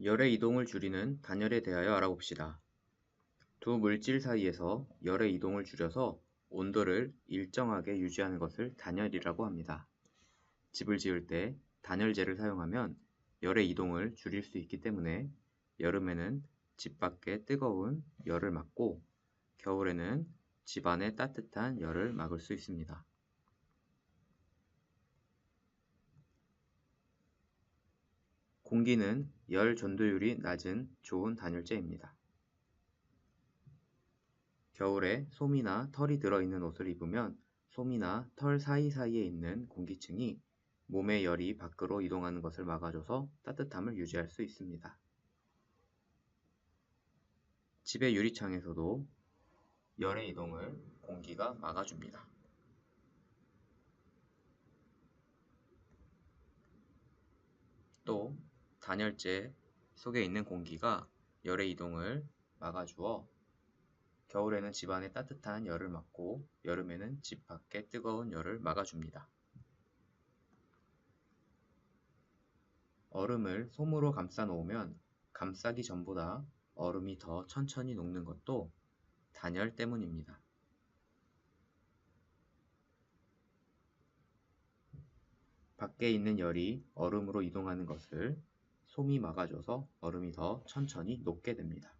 열의 이동을 줄이는 단열에 대하여 알아봅시다. 두 물질 사이에서 열의 이동을 줄여서 온도를 일정하게 유지하는 것을 단열이라고 합니다. 집을 지을 때 단열재를 사용하면 열의 이동을 줄일 수 있기 때문에 여름에는 집 밖의 뜨거운 열을 막고 겨울에는 집 안의 따뜻한 열을 막을 수 있습니다. 공기는 열 전도율이 낮은 좋은 단열재입니다. 겨울에 솜이나 털이 들어있는 옷을 입으면 솜이나 털 사이사이에 있는 공기층이 몸의 열이 밖으로 이동하는 것을 막아줘서 따뜻함을 유지할 수 있습니다. 집의 유리창에서도 열의 이동을 공기가 막아줍니다. 단열재 속에 있는 공기가 열의 이동을 막아주어 겨울에는 집안의 따뜻한 열을 막고 여름에는 집 밖의 뜨거운 열을 막아줍니다. 얼음을 솜으로 감싸 놓으면 감싸기 전보다 얼음이 더 천천히 녹는 것도 단열 때문입니다. 밖에 있는 열이 얼음으로 이동하는 것을 솜이 막아줘서 얼음이 더 천천히 녹게 됩니다.